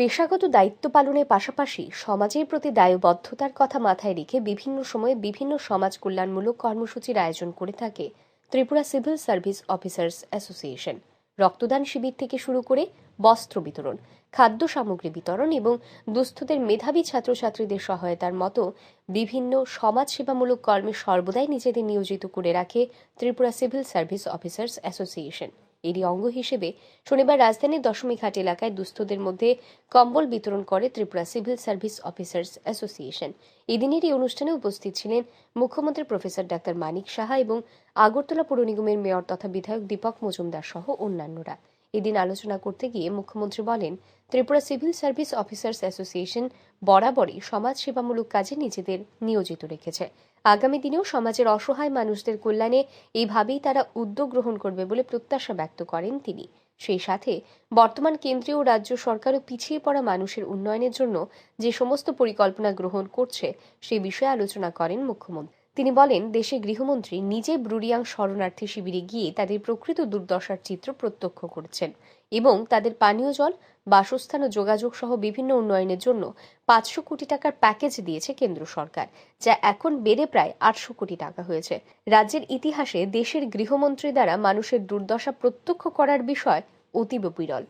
পেশাগত দায়িত্ব পালনের পাশাপাশি সমাজের প্রতি দায়বদ্ধতার কথা মাথায় রেখে বিভিন্ন সময়ে বিভিন্ন সমাজ কল্যাণমূলক কর্মসূচির আয়োজন করে থাকে Tripura civil service officers association. রক্তদান শিবির থেকে শুরু করে বস্ত্র বিতরণ, খাদ্য সামগ্রী বিতরণ এবং দুস্থদের মেধাবী ছাত্রছাত্রীদের সহায়তার মতো বিভিন্ন সমাজসেবামূলক কর্মে সর্বদাই নিজেদের নিয়োজিত করে রাখে Tripura civil service officers association. এরই অঙ্গ হিসেবে শনিবার রাজধানীর দশমীঘাট এলাকায় দুস্থদের মধ্যে কম্বল বিতরণ করে Tripura civil service officers association. এদিনের এই অনুষ্ঠানে উপস্থিত ছিলেন মুখ্যমন্ত্রী প্রফেসর ডাক্তার মানিক সাহা এবং আগরতলা পৌর নিগমের মেয়র তথা বিধায়ক দীপক মজুমদার সহ অন্যান্যরা। এদিন আলোচনা করতে গিয়ে মুখ্যমন্ত্রী বলেন, Tripura civil service officers association বরাবরই সমাজ সেবামূলক কাজে নিজেদের নিয়োজিত রেখেছে। আগামী দিনেও সমাজের অসহায় মানুষদের কল্যাণে এইভাবেই তারা উদ্যোগ গ্রহণ করবে বলে প্রত্যাশা ব্যক্ত করেন তিনি। সেই সাথে বর্তমান কেন্দ্রীয় ও রাজ্য সরকারও পিছিয়ে পড়া মানুষের উন্নয়নের জন্য যে সমস্ত পরিকল্পনা গ্রহণ করছে, সে বিষয়ে আলোচনা করেন মুখ্যমন্ত্রী। তিনি বলেন দেশে গৃহমন্ত্রী নিজে ব্রুরিয়াং শরণার্থী শিবিরে গিয়ে তাদের প্রকৃত দুর্দশার চিত্র প্রত্যক্ষ করেছেন এবং তাদের পানীয় জল, বাসস্থান ও যোগাযোগ সহ বিভিন্ন উন্নয়নের জন্য পাঁচশো কোটি টাকার প্যাকেজ দিয়েছে কেন্দ্র সরকার, যা এখন বেড়ে প্রায় আটশো কোটি টাকা হয়েছে। রাজ্যের ইতিহাসে দেশের গৃহমন্ত্রী দ্বারা মানুষের দুর্দশা প্রত্যক্ষ করার বিষয় অতীব বিরল।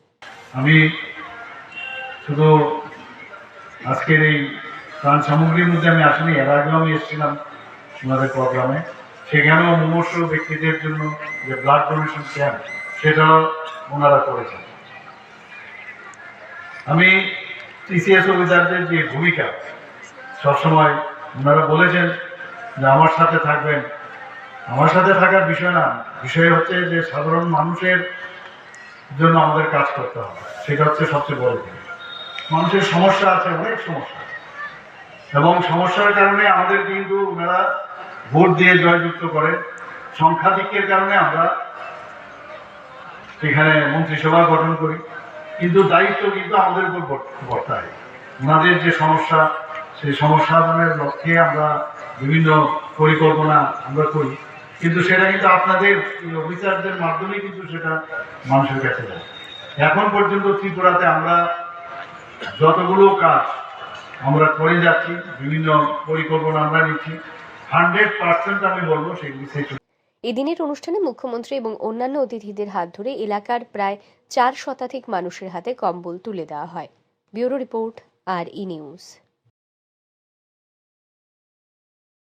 আমি শুধু আজকের এই ত্রাণ সামগ্রীর মধ্যে আমি আসিনি এর আগেও আমি এসেছিলাম। ওনাদের প্রোগ্রামে সেখানেও মুমূর্ষ ব্যক্তিদের জন্য যে ব্লাড ডোনেশন ক্যাম্প সেটাও ওনারা করেছেন। আমি টিসিএস অফিসারদের যে ভূমিকা, সবসময় ওনারা বলেছেন যে আমার সাথে থাকবেন। আমার সাথে থাকার বিষয় না, বিষয় হচ্ছে যে সাধারণ মানুষের জন্য আমাদের কাজ করতে হবে। সেটা হচ্ছে সবচেয়ে বড় জিনিস মানুষের সমস্যা আছে, অনেক সমস্যা। এবং সমস্যার কারণে আমাদের কিন্তু ওনারা ভোট দিয়ে জয়যুক্ত করে। সংখ্যাধিক্যের কারণে আমরা এখানে মন্ত্রিসভা গঠন করি। কিন্তু দায়িত্ব কিন্তু আমাদের উপর বর্তায়। ওনাদের যে সমস্যা, সেই সমাধানের লক্ষ্যে আমরা বিভিন্ন পরিকল্পনা আমরা করি। কিন্তু সেটা কিন্তু আপনাদের অফিসারদের মাধ্যমে কিন্তু সেটা মানুষের কাছে যায়। এখন পর্যন্ত ত্রিপুরাতে আমরা যতগুলো কাজ আমরা করে যাচ্ছি, বিভিন্ন পরিকল্পনা আমরা নিচ্ছি। এদিনের অনুষ্ঠানে মুখ্যমন্ত্রী এবং অন্যান্য অতিথিদের হাত ধরে এলাকার প্রায় চার শতাধিক মানুষের হাতে কম্বল তুলে দেওয়া হয়। Bureau report, R E News.